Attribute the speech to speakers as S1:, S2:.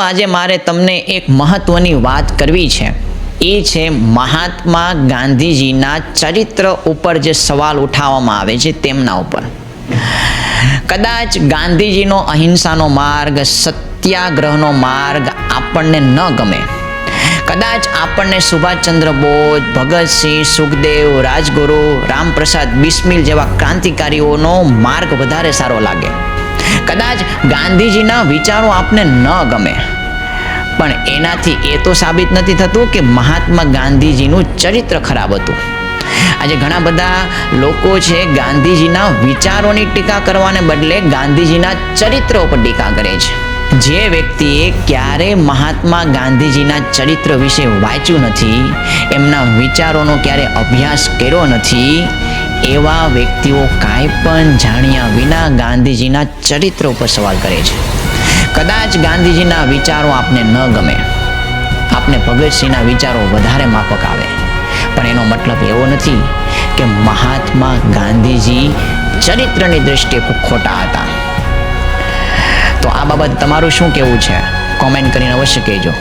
S1: આજે મારે તમને એક મહત્વની વાત કરવી છે. એ છે મહાત્મા ગાંધીજીના ચરિત્ર ઉપર જે સવાલ ઉઠાવવામાં આવે છે તેમના ઉપર. કદાચ ગાંધીજીનો અહિંસાનો માર્ગ, સત્યાગ્રહનો માર્ગ આપણને ન ગમે. કદાચ આપણને સુભાષચંદ્ર બોઝ ભગતસિંહ સુખદેવ, રાજગુરુ, રામપ્રસાદ, બિસ્મિલ જેવા ક્રાંતિકારીઓનો માર્ગ વધારે સારો લાગે. કદાચ ગાંધીજીના વિચારો આપને ન ગમે. પણ એનાથી એ તો સાબિત નથી થતું કે મહાત્મા ગાંધીજીનું ચરિત્ર ખરાબ હતું. આજે ઘણા બધા લોકો છે ગાંધીજીના વિચારોની ટીકા કરવાને બદલે ગાંધીજીના ચરિત્ર ઉપર ટીકા કરે છે. જે વ્યક્તિએ ક્યારે મહાત્મા ગાંધીજીના ચરિત્ર વિશે વાંચ્યું નથી, એમના વિચારોનો ક્યારે અભ્યાસ કર્યો નથી એવા વ્યક્તિઓ કાંઈ પણ જાણ્યા વિના ગાંધીજીના ચરિત્ર ઉપર સવાલ કરે છે. કદાચ ગાંધીજીના વિચારો આપને ન ગમે. આપને ભગતસિંહના વિચારો વધારે માફક આવે. પણ એનો મતલબ એવો નથી કે મહાત્મા ગાંધીજી ચરિત્રની દ્રષ્ટિએ ખોટા હતા. તો આ બાબત તમારું શું કહેવું છે? કોમેન્ટ કરીને અવશ્ય કહેજો.